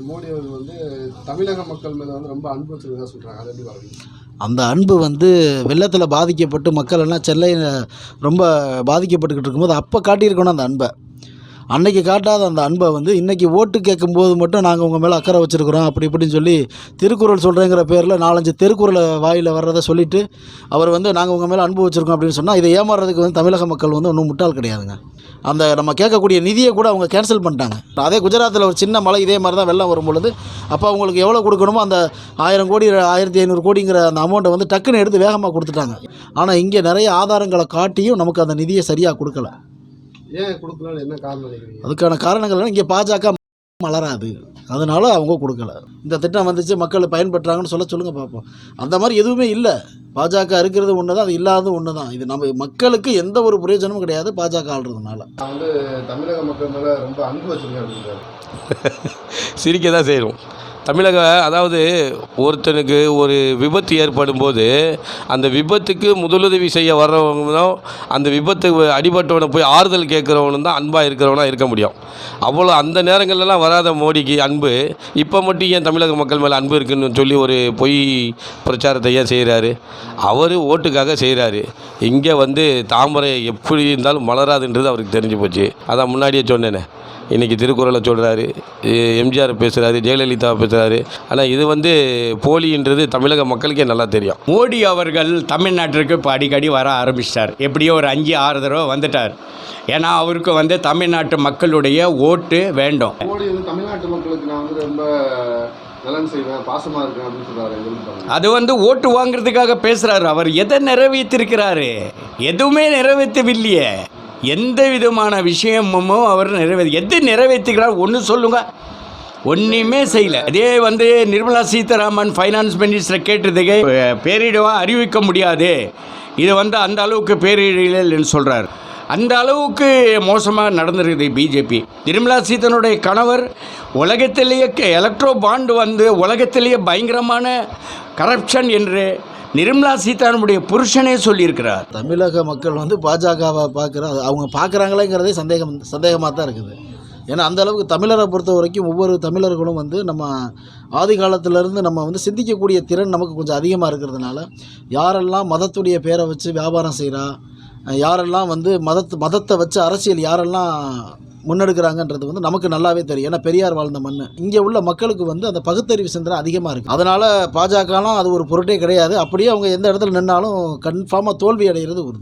மோடி அவர்கள் வந்து தமிழக மக்கள் மேலே வந்து ரொம்ப அன்பு வச்சிருக்கதா சொல்கிறாங்க அதை எப்படி பாருங்க அந்த அன்பு வந்து வெள்ளத்தில் பாதிக்கப்பட்டு மக்கள் எல்லாம் சென்னையில் ரொம்ப பாதிக்கப்பட்டுக்கிட்டு இருக்கும்போது அப்போ காட்டியிருக்கணும் அந்த அன்பை. அன்னைக்கு காட்டாத அந்த அன்பை வந்து இன்றைக்கி ஓட்டு கேட்கும்போது மட்டும் நாங்கள் உங்கள் மேலே அக்கறை வச்சுருக்குறோம் அப்படி இப்படின்னு சொல்லி திருக்குறள் சொல்கிறேங்கிற பேரில் நாலஞ்சு திருக்குறளை வாயில் வர்றதை சொல்லிவிட்டு அவர் வந்து நாங்கள் உங்கள் மேலே அன்பு வச்சுருக்கோம் அப்படின்னு சொன்னால் இதை ஏமாறுறதுக்கு வந்து தமிழக மக்கள் வந்து ஒன்றும் முட்டாள் கிடையாதுங்க. அந்த நம்ம கேட்கக்கூடிய நிதியை கூட அவங்க கேன்சல் பண்ணிட்டாங்க. அதே குஜராத்தில் ஒரு சின்ன மலை இதே மாதிரி தான் வெள்ளம் வரும்பொழுது அப்போ அவங்களுக்கு எவ்வளோ கொடுக்கணுமோ அந்த ஆயிரம் கோடி ஆயிரத்தி ஐநூறு கோடிங்கிற அந்த அமௌண்ட்டை வந்து டக்குன்னு எடுத்து வேகமாக கொடுத்துட்டாங்க. ஆனால் இங்கே நிறைய ஆதாரங்களை காட்டியும் நமக்கு அந்த நிதியை சரியாக கொடுக்கல. ஏன் கொடுக்கலன்னு என்ன காரணம் நினைக்கிறீங்க? அதுக்கான காரணங்கள் இங்கே பாஜக மலராது. அதனால அவங்க கொடுக்கல. இந்த திட்டம் வந்துச்சு மக்கள் பயன்பெற்றாங்கன்னு சொல்ல சொல்லுங்கள் பார்ப்போம் அந்த மாதிரி எதுவுமே இல்லை. பாஜக இருக்கிறது ஒன்று தான் அது இல்லாதது ஒன்று தான் இது நம்ம மக்களுக்கு எந்த ஒரு பிரயோஜனமும் கிடையாது பாஜக ஆள்றதுனால. நான் வந்து தமிழக மக்கள் மேலே ரொம்ப அன்பு வச்சிருக்கேன் அப்படின்றாரு சிரிக்க தான் செய்கிறோம் தமிழக அதாவது ஒருத்தனுக்கு ஒரு விபத்து ஏற்படும் போது அந்த விபத்துக்கு முதலுதவி செய்ய வர்றவங்களும் அந்த விபத்து அடிபட்டவனை போய் ஆறுதல் கேட்குறவனும் தான் அன்பாக இருக்கிறவனாக இருக்க முடியும். அவ்வளோ அந்த நேரங்கள்லாம் வராத மோடிக்கு அன்பு. இப்போ மட்டும் ஏன் தமிழக மக்கள் மேலே அன்பு இருக்குன்னு சொல்லி ஒரு பொய் பிரச்சாரத்தை ஏன் செய்கிறாரு அவர் ஓட்டுக்காக செய்கிறாரு இங்கே வந்து தாமரை எப்படி இருந்தாலும் மலராதுன்றது அவருக்கு தெரிஞ்சு போச்சு. அதான் முன்னாடியே சொன்னேனே. இன்றைக்கி திருக்குறளை சொல்கிறாரு எம்ஜிஆர் பேசுகிறாரு ஜெயலலிதா பேசுகிறாரு ஆனால் இது வந்து போலின்றது தமிழக மக்களுக்கே நல்லா தெரியும். மோடி அவர்கள் தமிழ்நாட்டிற்கு இப்போ அடிக்கடி வர ஆரம்பிச்சிட்டார். எப்படியோ ஒரு அஞ்சு ஆறு தடவை வந்துட்டார். ஏன்னா அவருக்கு வந்து தமிழ்நாட்டு மக்களுடைய ஓட்டு வேண்டும். மோடி வந்து தமிழ்நாட்டு மக்களுக்கு நான் வந்து ரொம்ப அது வந்து ஓட்டு வாங்குறதுக்காக பேசுகிறாரு அவர் எதை நிறைவேற்றிருக்கிறாரு? எதுவுமே நிறைவேற்றவில்லையே. எந்த விதமான விஷயமும் அவர் நிறைவேற்றி எது நிறைவேற்றுகிறார் ஒன்று சொல்லுங்க. ஒன்றுமே செய்யலை. அதே வந்து நிர்மலா சீதாராமன் ஃபைனான்ஸ் மினிஸ்டரை கேட்டதுக்கு பேரிடவாக பேரிடமாக அறிவிக்க முடியாது. இது வந்து அந்த அளவுக்கு பேரிடலன்னு சொல்கிறார் அந்த அளவுக்கு மோசமாக நடந்திருக்குது பிஜேபி நிர்மலா சீதனுடைய கணவர் உலகத்திலேயே எலக்ட்ரோ பாண்டு வந்து உலகத்திலேயே பயங்கரமான கரப்ஷன் என்று நிர்மலா சீதாராமனுடைய புருஷனே சொல்லியிருக்கிறார். தமிழக மக்கள் வந்து பாஜகவை பார்க்குற அவங்க பார்க்குறாங்களேங்கிறதே சந்தேகம் சந்தேகமாக தான் இருக்குது. ஏன்னா அந்த அளவுக்கு தமிழரை பொறுத்த வரைக்கும் ஒவ்வொரு தமிழர்களும் வந்து நம்ம ஆதி காலத்திலேருந்து நம்ம வந்து சிந்திக்கக்கூடிய திறன் நமக்கு கொஞ்சம் அதிகமாக இருக்கிறதுனால யாரெல்லாம் மதத்துடைய பேரை வச்சு வியாபாரம் செய்கிறா யாரெல்லாம் வந்து மதத்து மதத்தை வச்சு அரசியல் யாரெல்லாம் முன்னெடுக்கிறாங்கன்றது வந்து நமக்கு நல்லாவே தெரியும். ஏன்னா பெரியார் வாழ்ந்த மண் இங்கே உள்ள மக்களுக்கு வந்து அந்த பகுத்தறிவு சிந்தனை அதிகமாக இருக்குது அதனால் பாஜகலாம் அது ஒரு பொருட்டே கிடையாது. அப்படியே அவங்க எந்த இடத்துல நின்னாலும் கன்ஃபார்மாக தோல்வி அடைகிறது உறுதி.